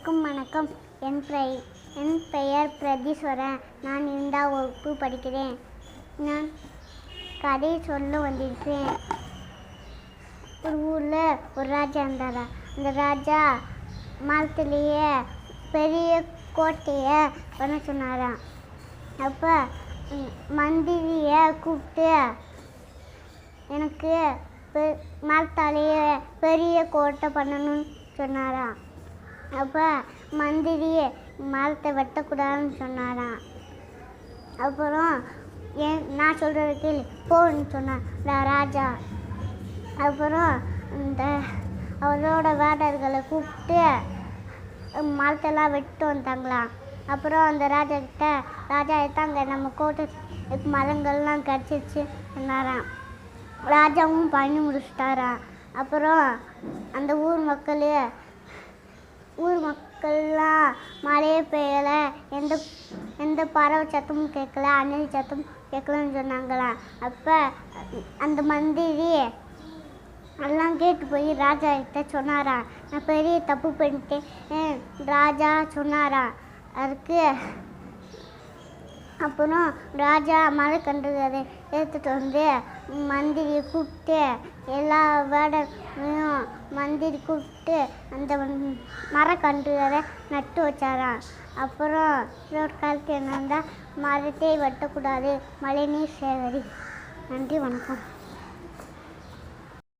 அனைவருக்கும் வணக்கம். என் பெ என் பெயர் பிரதீஸ்வரன் நான் இரண்டாம் வகுப்பு படிக்கிறேன். நான் கதை சொல்ல வந்திருக்கிறேன். ஒரு ஊரில் ஒரு ராஜா இருந்தாரா? அந்த ராஜா மரத்துலேயே பெரிய கோட்டையை பண்ண சொன்னாராம் அப்போ மந்திரியை கூப்பிட்டு எனக்கு பெ மரத்தாலேயே பெரிய கோட்டை பண்ணணும்னு சொன்னாராம் அப்போ மந்திரி மரத்தை வெட்டக்கூடாதுன்னு சொன்னாராம். அப்புறம் ஏன் நான் சொல்கிறது கேள்வி போன்னு சொன்னார் ராஜா. அப்புறம் இந்த அவரோட வேடர்களை கூப்பிட்டு மரத்தெல்லாம் வெட்டு வந்தாங்களாம். அப்புறம் அந்த ராஜா கிட்ட ராஜா எடுத்தாங்க நம்ம கோட்டை மரங்கள்லாம் கிடச்சிருச்சு சொன்னாராம். ராஜாவும் பண்ணி முடிச்சிட்டாராம். அப்புறம் அந்த ஊர் மக்கள் ஊர் மக்கள்லாம் மழையே பெய்யலை. எந்த எந்த பறவை சத்தமும் கேட்கல. அணில் சத்தமும் கேட்கலன்னு சொன்னாங்களாம் அப்போ அந்த மந்திரி எல்லாம் கேட்டு போய் ராஜா கிட்ட சொன்னாராம் நான் பெரிய தப்பு பண்ணிட்டேன். ராஜா சொன்னாராம் அதுக்கு அப்புறம் ராஜா மலைக்கண்டது அதை எடுத்துகிட்டு வந்து மந்திரி கூப்பிட்டு எல்லா வேடையும் மந்திரி கூப்பிட்டு அந்த மரக்கன்றுகளை நட்டு வச்சாராம். அப்புறம் இன்னொரு காலத்து என்னன்னா மரத்தை வெட்டக்கூடாது மழைநீர் சேகரி. நன்றி வணக்கம்.